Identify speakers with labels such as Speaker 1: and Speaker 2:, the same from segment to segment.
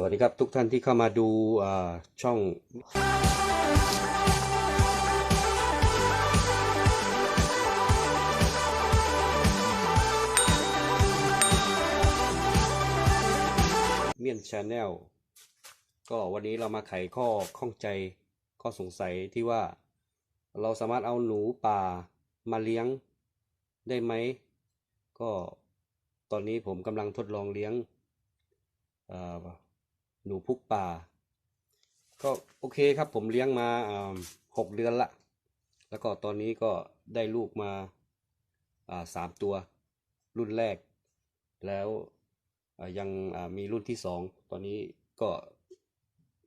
Speaker 1: สวัสดีครับทุกท่านที่เข้ามาดูช่องเมียนชาแนลก็วันนี้เรามาไขข้อข้องใจข้อสงสัยที่ว่าเราสามารถเอาหนูป่ามาเลี้ยงได้ไหม ก็ตอนนี้ผมกำลังทดลองเลี้ยงอ่อ หนูพุกป่า ก็โอเคครับผมเลี้ยงมาหกเดือนละ แล้วก็ตอนนี้ก็ได้ลูกมาสามตัว รุ่นแรก แล้วยังมีรุ่นที่สองตอนนี้ก็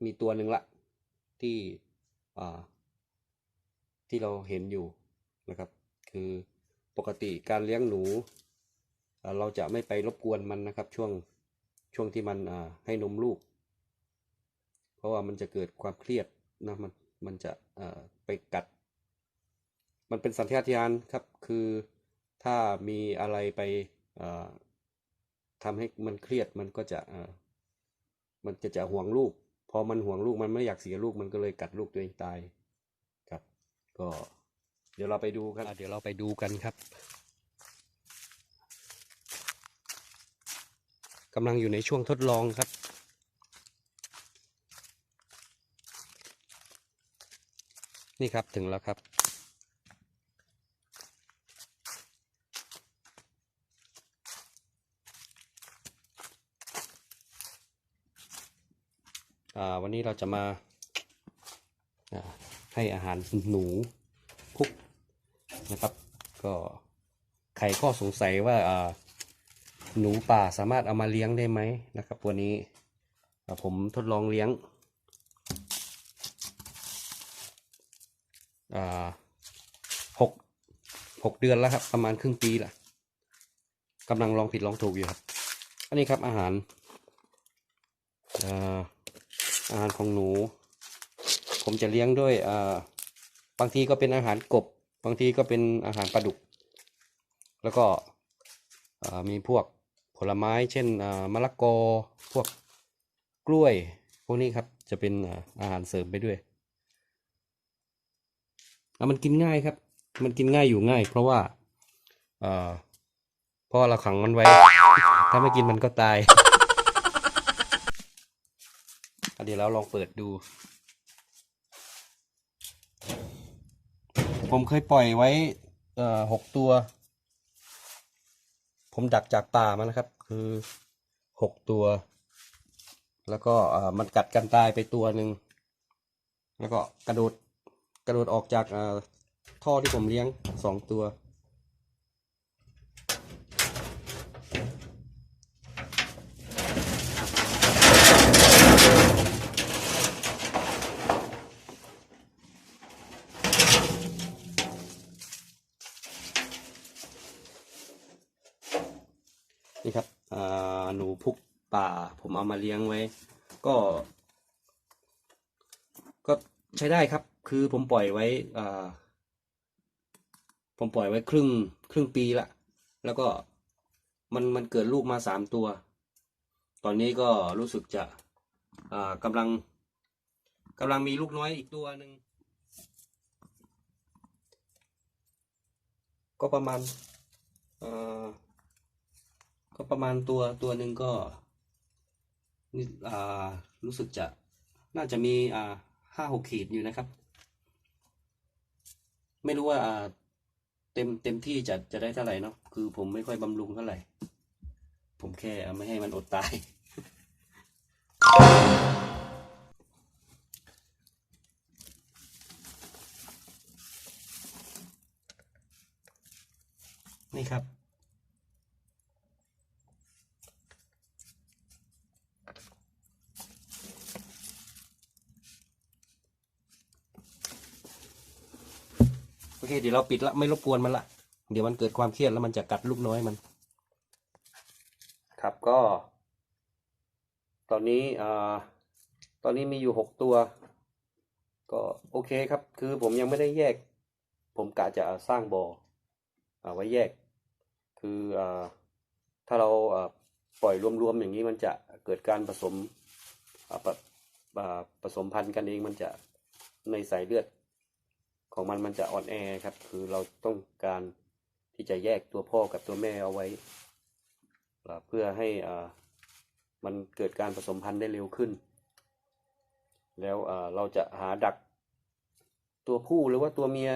Speaker 1: มีตัวหนึ่งละที่ที่เราเห็นอยู่นะครับ คือปกติการเลี้ยงหนู เราจะไม่ไปรบกวนมันนะครับ ช่วงช่วงที่มันให้นมลูก เพราะว่ามันจะเกิดความเครียดนะมันมันจะไปกัด มันเป็นสัญชาตญาณครับคือถ้ามีอะไรไปเอ่อทำให้มันเครียดมันก็จะมันจะจะห่วงลูก พอมันห่วงลูกมันไม่อยากเสียลูกมันก็เลยกัดลูกตัวเองตายครับ ก็เดี๋ยวเราไปดูกันเดี๋ยวเราไปดูกันครับกำลังอยู่ในช่วงทดลองครับ นี่ครับถึงแล้วครับอ่าวันนี้เราจะมาให้อาหารหนูพุกนะครับ ก็ไขข้อสงสัยว่าอ่าหนูป่าสามารถเอามาเลี้ยงได้ไหมนะครับ วันนี้ผมทดลองเลี้ยง อ่า หกหกเดือนแล้วครับ ประมาณครึ่งปีแหละกำลังลองผิดลองถูกอยู่ครับ อันนี้ครับอาหารอาอาหารของหนู ผมจะเลี้ยงด้วยาบางทีก็เป็นอาหารกบ บางทีก็เป็นอาหารปลาดุก แล้วก็มีพวกผลไม้ เช่นมะละกอ พวกกล้วย พวกนี้ครับ จะเป็นอาหารเสริมไปด้วย แล้วมันกินง่ายครับ มันกินง่ายอยู่ง่าย เพราะว่าเอ่อเพราะเราขังมันไว้ ถ้าไม่กินมันก็ตายเดี๋ยวเราลองเปิดดู ผมเคยปล่อยไว้เอ่อหกตัว ผมดักจากป่ามานะครับ คือหกตัว แล้วก็เอ่อมันกัดกันตายไปตัวหนึ่ง แล้วก็กระโดด กระโดดออกจากท่อที่ผมเลี้ยงสองตัว นี่ครับหนูพุกป่าผมเอามาเลี้ยงไว้ ก็ ก็ ใช้ได้ครับ คือผมปล่อยไว้ผมปล่อยไว้ครึ่งครึ่งปีละ แล้วก็มันมันเกิดลูกมาสามตัว ตอนนี้ก็รู้สึกจะกำลังกำลังมีลูกน้อยอีกตัวหนึ่งก็ประมาณก็ประมาณตัวตัวหนึ่งก็นี่อารู้สึกจะน่าจะมีอ่าาหกขีดอยู่นะครับ ไม่รู้ว่าเต็มเต็มที่จะจะได้เท่าไหร่เนาะคือผมไม่ค่อยบำรุงเท่าไหร่ ผมแค่ไม่ให้มันอดตาย นี่ครับ เคเดี๋ยวเราปิดละไม่รบกวนมันละเดี๋ยวมันเกิดความเครียดแล้วมันจะกัดลูกน้อยมัน ครับก็ ตอนนี้อ่าตอนนี้มีอยู่หกตัว ก็โอเคครับ คือผมยังไม่ได้แยก ผมกะจะสร้างบ่ออาไว้แยก คืออาถ้าเราอ่าปล่อยรวมๆอย่างนี้มันจะเกิดการผสมอ่าผสมพันธุ์กันเองมันจะในสายเลือด ของมันมันจะอ่อนแอครับ คือเราต้องการที่จะแยกตัวพ่อกับตัวแม่เอาไว้ เพื่อให้มันเกิดการผสมพันธุ์ได้เร็วขึ้น แล้วเราจะหาดักตัวผู้หรือว่าตัวเมีย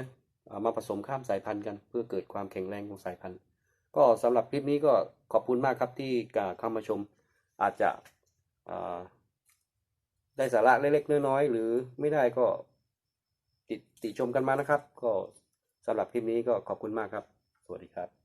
Speaker 1: มาผสมข้ามสายพันธุ์กัน เพื่อเกิดความแข็งแรงของสายพันธุ์ ก็สำหรับคลิปนี้ก็ขอบคุณมากครับที่เข้ามาชมอาจจะได้สาระเล็กๆน้อยๆหรือไม่ได้ก็ ติติชมกันมานะครับ ก็สำหรับคลิปนี้ก็ขอบคุณมากครับ สวัสดีครับ